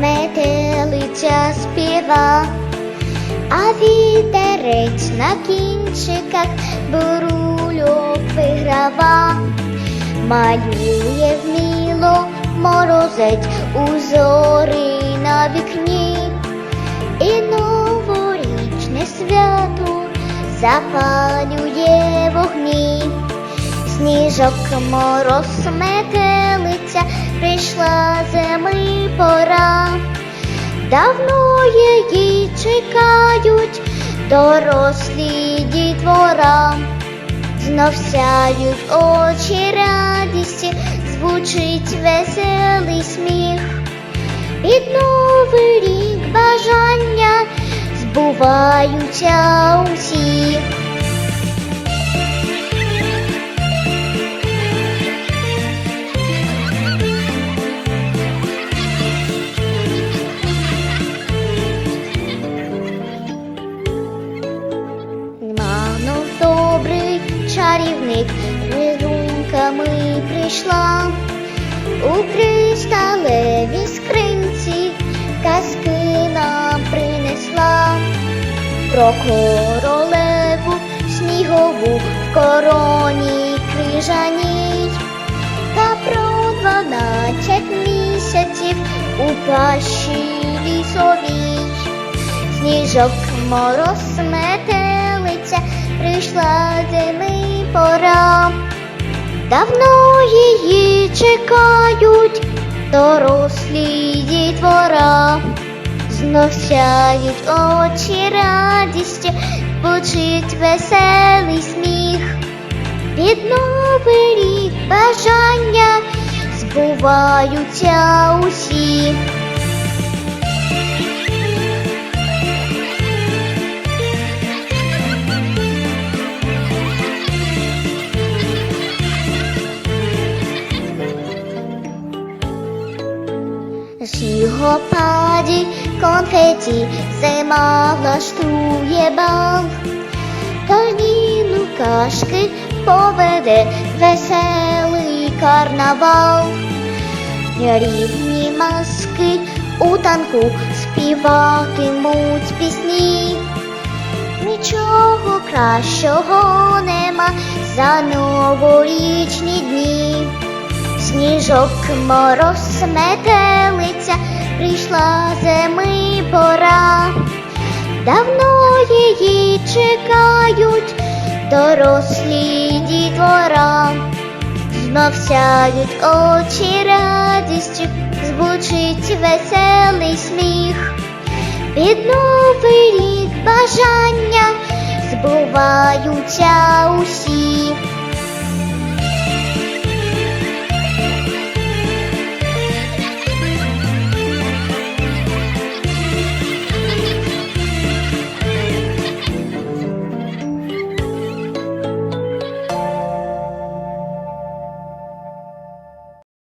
метелиця співа, а вітерець на кінчиках бурульок виграва, малює вміло морозець узори на вікні, і новорічне свято запалює вогні. Сніжок мороз метелиця, прийшла зими пора. Давно її чекають дорослі дітвора. Знов сяють очі радісті, звучить веселий сміх. Під новий рік бажання збуваються усі. Рисунками у кришталевій скринці казки нам принесла про королеву снігову в короні крижаній та про дванадцять місяців у пащі лісовій. Сніжок мороз метелиця, прийшла зими пора. Давно її чекають дорослі дітвора. Знов сяють очі радістю, Почить веселий сміх. Під новий рік бажання збуваються усі. Снігопаді конфеті зима влаштує бал, Тожні лукашки поведе веселий карнавал, Рівні маски у танку співатимуть пісні. Нічого кращого нема за новорічні дні. Сніжок мороз метелиця, прийшла зими пора. Давно її чекають дорослі дітвора. Знов сяють очі радістю, звучить веселий сміх. Під новий рік бажання збуваються усі.